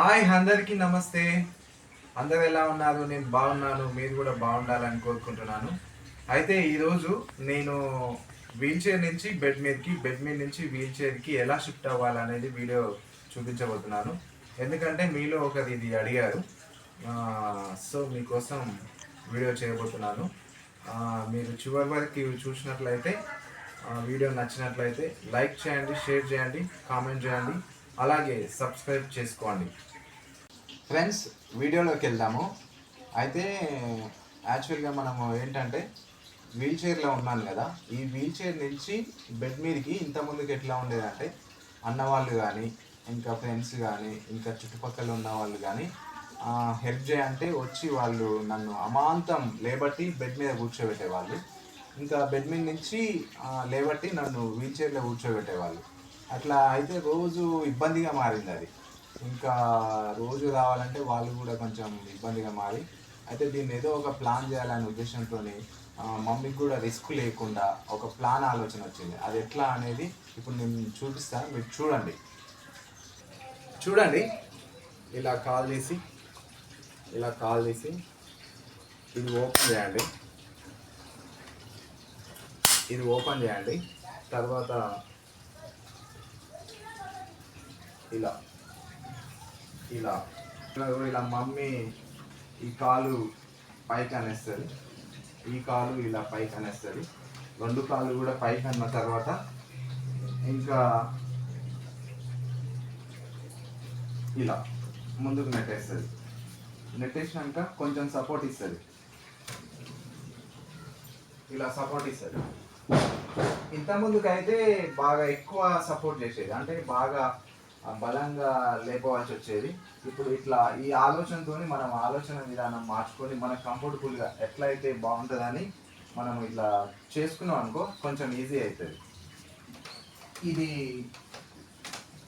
Hi అందరికీ నమస్తే. అందరు ఎలా ఉన్నారు? నేను బాగున్నాను. మీరు కూడా బాగుండాలని కోరుకుంటున్నాను. అయితే ఈరోజు నేను వీల్ చైర్ నుంచి బెడ్ మీదకి బెడ్ మీద నుంచి వీల్ చైర్కి ఎలా షిఫ్ట్ అవ్వాలనేది వీడియో చూపించబోతున్నాను. ఎందుకంటే మీలో ఒకరు ఇది అడిగారు. సో మీకోసం వీడియో చేయబోతున్నాను. మీరు చివరి వరకు చూసినట్లయితే వీడియో నచ్చినట్లయితే లైక్ చేయండి షేర్ చేయండి కామెంట్ చేయండి. అలాగే సబ్స్క్రైబ్ చేసుకోండి. ఫ్రెండ్స్ వీడియోలోకి వెళ్దాము. అయితే యాక్చువల్గా మనము ఏంటంటే వీల్ చైర్లో ఉన్నాను కదా. ఈ వీల్ చైర్ నుంచి బెడ్ మీదకి ఇంత ముందుకు ఎట్లా ఉండేదంటే అన్నవాళ్ళు కానీ ఇంకా ఫ్రెండ్స్ కానీ ఇంకా చుట్టుపక్కల ఉన్న వాళ్ళు కానీ హెల్ప్ చేయంటే వచ్చి వాళ్ళు నన్ను అమాంతం లేబట్టి బెడ్ మీద కూర్చోబెట్టేవాళ్ళు. ఇంకా బెడ్ మీద నుంచి లేబట్టి నన్ను వీల్ చైర్లో కూర్చోబెట్టేవాళ్ళు. అట్లా అయితే రోజు ఇబ్బందిగా మారింది అది. ఇంకా రోజు రావాలంటే వాళ్ళు కూడా కొంచెం ఇబ్బందిగా మారి అయితే దీన్ని ఏదో ఒక ప్లాన్ చేయాలనే ఉద్దేశంతో మమ్మీకి కూడా రిస్క్ లేకుండా ఒక ప్లాన్ ఆలోచన వచ్చింది. అది ఎట్లా అనేది ఇప్పుడు నేను చూపిస్తాను మీరు చూడండి. చూడండి. ఇలా కాల్ చేసి ఇలా కాల్ చేసి ఇది ఓపెన్ చేయండి. ఇది ఓపెన్ చేయండి. తర్వాత ఇలా. ఇలా. ఇలా మమ్మీ ఈ కాలు పైకి అనేస్తుంది ఈ కాలు ఇలా పైకి అనేస్తుంది రెండు కాళ్ళు కూడా పైకి అన్న తర్వాత ఇంకా ఇలా ముందుకు నెట్టేస్తుంది. నెట్టేసినాక కొంచెం సపోర్ట్ ఇస్తుంది. ఇలా సపోర్ట్ ఇస్తుంది. ఇంత ముందుకైతే బాగా ఎక్కువ సపోర్ట్ చేసేది. అంటే బాగా బలంగా లేపవలసి వచ్చేది. ఇప్పుడు ఇట్లా ఈ ఆలోచనతో మనం ఆలోచన విధానం మార్చుకొని మనకు కంఫర్టబుల్గా ఎట్లా అయితే బాగుంటుందని మనం ఇట్లా చేసుకున్నాం అనుకో కొంచెం ఈజీ అవుతుంది ఇది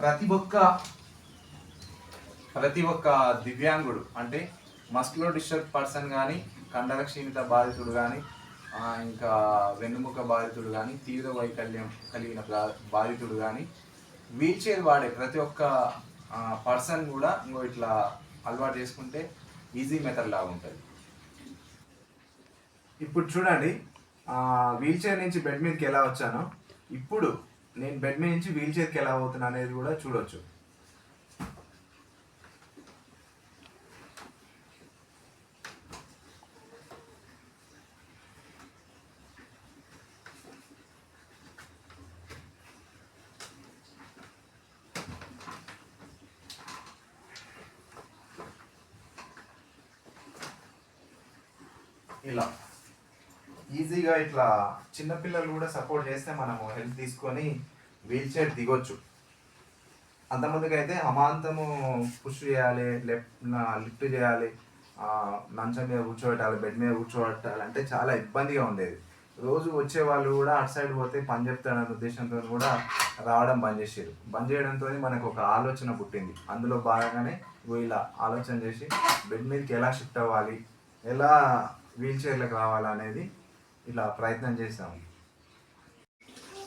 ప్రతి ఒక్క ప్రతి ఒక్క దివ్యాంగుడు అంటే మస్కులో డిస్టర్బ్ పర్సన్ కానీ కండర క్షీణిత బాధితుడు కానీ ఇంకా వెన్నుముక బాధితుడు కానీ తీవ్ర వైకల్యం కలిగిన బా- బాధితుడు కానీ వీల్ చైర్ వాడే ప్రతి ఒక్క పర్సన్ కూడా ఇంకో ఇట్లా అలవాటు చేసుకుంటే ఈజీ మెథడ్ లాగా ఉంటుంది. ఇప్పుడు చూడండి వీల్ చైర్ నుంచి బెడ్ మీదకి ఎలా వచ్చానో. ఇప్పుడు నేను బెడ్ మీద నుంచి వీల్ చైర్కి ఎలా అవుతున్నా అనేది కూడా చూడొచ్చు. ఇలా. ఈజీగా ఇట్లా చిన్నపిల్లలు కూడా సపోర్ట్ చేస్తే మనము హెల్ప్ తీసుకొని వీల్ చైర్ దిగొచ్చు. అంతమందికి అయితే అమాంతము పుష్ చేయాలి లెఫ్ట్ లిఫ్ట్ చేయాలి మంచం మీద కూర్చోబెట్టాలి బెడ్ మీద కూర్చోబెట్టాలి అంటే చాలా ఇబ్బందిగా ఉండేది. రోజు వచ్చే వాళ్ళు కూడా అటు సైడ్ పోతే పని చెప్తాడనే ఉద్దేశంతో కూడా రావడం బంద్ చేసారు బంద్ చేయడంతో మనకు ఒక ఆలోచన పుట్టింది. అందులో భాగంగానే ఇలా ఆలోచన చేసి బెడ్ మీదకి ఎలా షిఫ్ట్ అవ్వాలి ఎలా వీల్ చైర్లకు ఇలా ప్రయత్నం చేసాము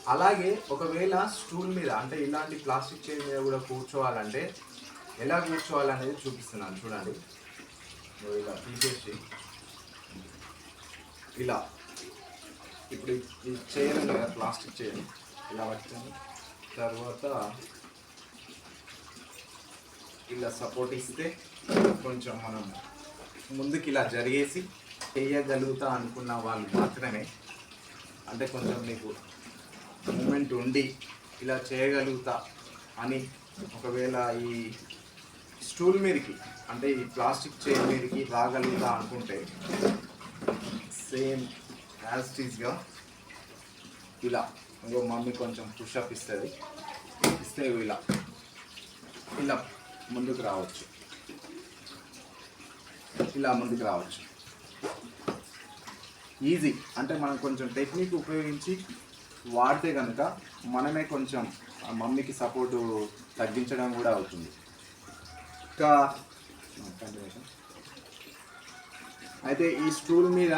అలాగే ఒకవేళ స్టూల్ మీద అంటే ఇలాంటి ప్లాస్టిక్ చైర్ మీద కూడా కూర్చోవాలంటే ఎలా కూర్చోవాలనేది చూపిస్తున్నాను చూడండి. ఇలా తీసేసి ఇలా ఇప్పుడు ఈ- చైర్ కదా ప్లాస్టిక్ చైర్. ఇలా పట్టాను తర్వాత ఇలా సపోర్ట్ ఇస్తే కొంచెం మనం ముందుకు ఇలా జరిగేసి చేయగలుగుతా అనుకున్న వాళ్ళు మాత్రమే అంటే కొంచెం మీకు మూమెంట్ ఉండి ఇలా చేయగలుగుతా అని ఒకవేళ ఈ స్టూల్ మీదకి అంటే ఈ ప్లాస్టిక్ చైర్ మీదకి రాగలుగుతా అనుకుంటే సేమ్ యాజ్ టీజ్గా ఇలా ఇంకో మమ్మీ కొంచెం పుషప్ ఇస్తుంది. ఇస్తే ఇలా ఇలా ముందుకు రావచ్చు. ఇలా ముందుకు రావచ్చు. ఈజీ అంటే మనం కొంచెం టెక్నిక్ ఉపయోగించి వాడితే కనుక మనమే కొంచెం ఆ మమ్మీకి సపోర్టు తగ్గించడం కూడా అవుతుంది. ఇంకా అయితే ఈ స్టూల్ మీద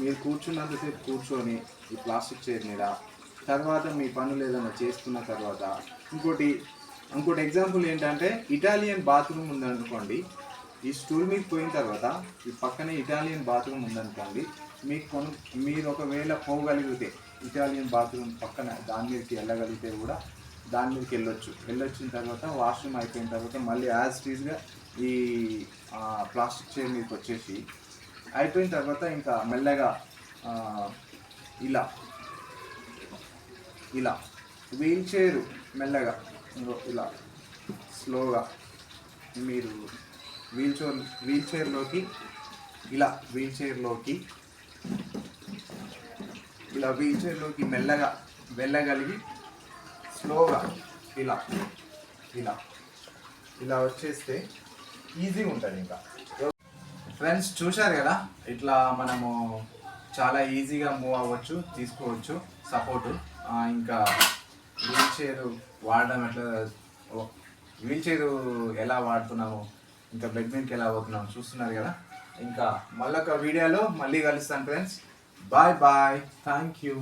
మీరు కూర్చున్నంతసేపు కూర్చొని ఈ ప్లాస్టిక్ చైర్ మీద తర్వాత మీ పనులు ఏదైనా చేసుకున్న తర్వాత ఇంకోటి ఇంకోటి ఎగ్జాంపుల్ ఏంటంటే ఇటాలియన్ బాత్రూమ్ ఉందనుకోండి. ఈ స్టూల్ మీకు పోయిన తర్వాత ఈ పక్కనే ఇటాలియన్ బాత్రూమ్ ఉందనుకోండి మీకు కొను మీరు ఒకవేళ పోగలిగితే ఇటాలియన్ బాత్రూమ్ పక్కన దాని మీదకి వెళ్ళగలిగితే కూడా దాని మీదకి వెళ్ళొచ్చు. వెళ్ళొచ్చిన తర్వాత వాష్రూమ్ అయిపోయిన తర్వాత మళ్ళీ యాజ్ టీజ్గా ఈ ప్లాస్టిక్ చైర్ మీదకి వచ్చేసి అయిపోయిన తర్వాత ఇంకా మెల్లగా ఇలా ఇలా వీల్ చైర్ మెల్లగా ఇలా స్లోగా మీరు వీల్ చైర్ వీల్ చైర్లోకి ఇలా వీల్ చైర్లోకి ఇలా వీల్ చైర్లోకి మెల్లగా వెళ్ళగలిగి స్లోగా ఇలా ఇలా ఇలా వచ్చేస్తే ఈజీగా ఉంటుంది ఇంకా. ఫ్రెండ్స్ చూశారు కదా? ఇట్లా మనము చాలా ఈజీగా మూవ్ అవ్వచ్చు తీసుకోవచ్చు సపోర్టు ఇంకా వీల్ చైర్ వాడడం ఎట్లా వీల్ చైర్ ఎలా వాడుతున్నాము? ఇంకా బెడ్ మీదకి ఎలా పోతున్నాము చూస్తున్నారు కదా? ఇంకా మళ్ళొక వీడియోలో మళ్ళీ కలుస్తాను friends bye bye thank you